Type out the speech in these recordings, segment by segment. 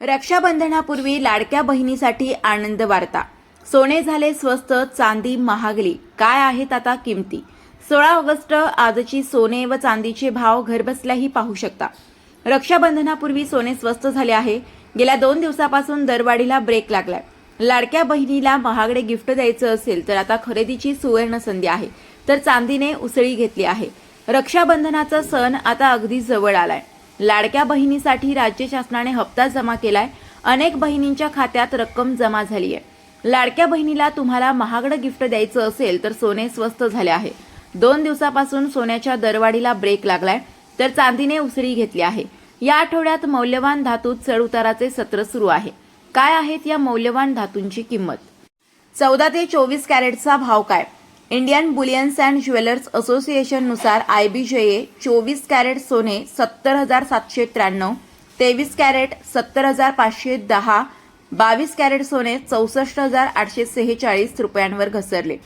रक्षाबंधनापूर्वी लाडक्या बहिणीसाठी आनंद वार्ता. सोने झाले स्वस्त चांदी महागली. काय आहेत आता किमती? सोळा ऑगस्ट आजची सोने व चांदीचे भाव घरबसल्याही पाहू शकता. रक्षाबंधनापूर्वी सोने स्वस्त झाले आहे. गेल्या दोन दिवसापासून दरवाढीला ब्रेक लागलाय. लाडक्या बहिणीला महागडे गिफ्ट द्यायचं असेल तर आता खरेदीची सुवर्ण संधी आहे. तर चांदीने उसळी घेतली आहे. रक्षाबंधनाचा सण आता अगदी जवळ आलाय. लाडक्या बहिणीसाठी राज्य शासनाने हप्ता जमा केलाय. अनेक बहिणींच्या खात्यात रक्कम जमा झाली आहे लाडक्या बहिणीला तुम्हाला महागडं गिफ्ट द्यायचं असेल तर सोने स्वस्त झाले आहे. दोन दिवसापासून सोन्याच्या दरवाढीला ब्रेक लागलाय तर चांदीने उसळी घेतली आहे. या आठवड्यात मौल्यवान धातूत चढउताराचे सत्र सुरू आहे. काय आहेत या मौल्यवान धातूंची किंमत? चौदा ते चोवीस कॅरेटचा भाव काय? इंडियन बुलियन्स अँड ज्वेलर्स असोसिएशननुसार आय बी जे ए चोवीस कॅरेट सोने सत्तर हजार सातशे त्र्याण्णव तेवीस कॅरेट सत्तर हजार पाचशे दहा बावीस कॅरेट सोने चौसष्ट हजार आठशे सेहेचाळीस रुपयांवर घसरले.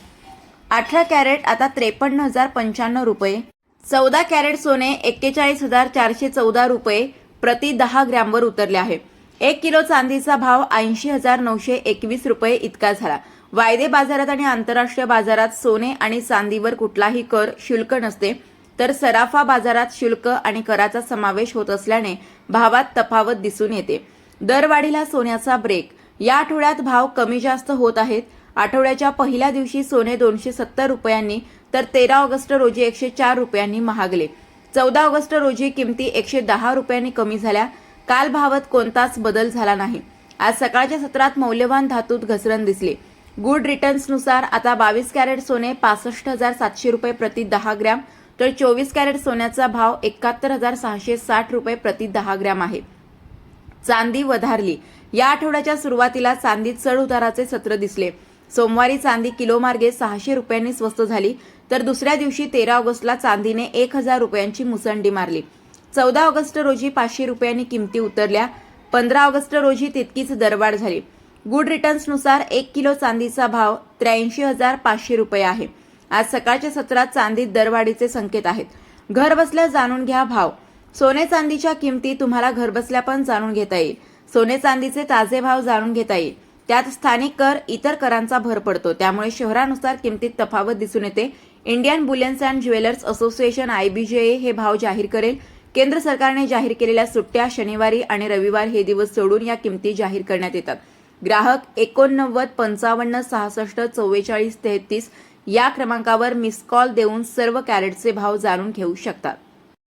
अठरा कॅरेट आता त्रेपन्न हजार पंच्याण्णव रुपये चौदा कॅरेट सोने एक्केचाळीस हजार चारशे चौदा रुपये प्रति दहा ग्रॅमवर उतरले आहे. एक किलो चांदीचा भाव ऐंशी हजार नऊशे एकवीस रुपये इतका झाला. वायदे बाजारात आणि आंतरराष्ट्रीय बाजारात सोने आणि चांदीवर कुठलाही कर शुल्क नसते तर सराफा बाजारात शुल्क आणि कराचा समावेश होत असल्याने भावात तफावत दिसून येते. दरवाढीला सोन्याचा ब्रेक या आठवड्यात भाव कमी जास्त होत आहेत. आठवड्याच्या पहिल्या दिवशी सोने दोनशे सत्तर रुपयांनी तर तेरा ऑगस्ट रोजी एकशे चार रुपयांनी महागले. चौदा ऑगस्ट रोजी किमती एकशे दहा रुपयांनी कमी झाल्या. काल भावात कोणताच बदल झाला नाही. आज सकाळच्या सत्रात मौल्यवान धातूत घसरण दिसली. गुड रिटर्न्सनुसार आता बावीस कॅरेट सोने पासष्ट हजार सातशे रुपये प्रति दहा ग्रॅम तर चोवीस कॅरेट सोन्याचा भाव एकाहत्तर हजार सहाशे साठ रुपये प्रति दहा ग्रॅम आहे. चांदी वधारली. या आठवड्याच्या सुरुवातीला चांदीत चढ उताराचे सत्र दिसले. सोमवारी चांदी किलोमार्गे सहाशे रुपयांनी स्वस्त झाली तर दुसऱ्या दिवशी तेरा ऑगस्टला चांदीने एक हजार रुपयांची मुसंडी मारली. चौदा ऑगस्ट रोजी पाचशे रुपयांनी किमती उतरल्या पंधरा ऑगस्ट रोजी तितकीच दरवाढ झाली. गुड रिटर्न्सनुसार एक किलो चांदीचा भाव त्र्याऐंशी हजार पाचशे रुपये आहे. आज सकाळच्या सत्रात चांदीत दरवाढीचे संकेत आहेत. घर बसल्या जाणून घ्या भाव. सोने चांदीच्या किमती तुम्हाला घरबसल्या पण जाणून घेता येईल. सोने चांदीचे ताजे भाव जाणून घेता येईल. त्यात स्थानिक कर इतर करांचा भर पडतो. त्यामुळे शहरानुसार किमतीत तफावत दिसून येते. Indian bullions and jewellers association IBJA हे भाव जाहीर करेल. केंद्र सरकारने जाहीर केलेल्या सुट्ट्या शनिवारी आणि रविवार हे दिवस सोडून या किमती जाहीर करण्यात येतात. ग्राहक एकोणनव्वद पंचावन्न सहासष्ट चव्वेचाळीस तेहतीस या क्रमांकावर मिस कॉल देऊन सर्व कॅरेटचे भाव जाणून घेऊ शकतात.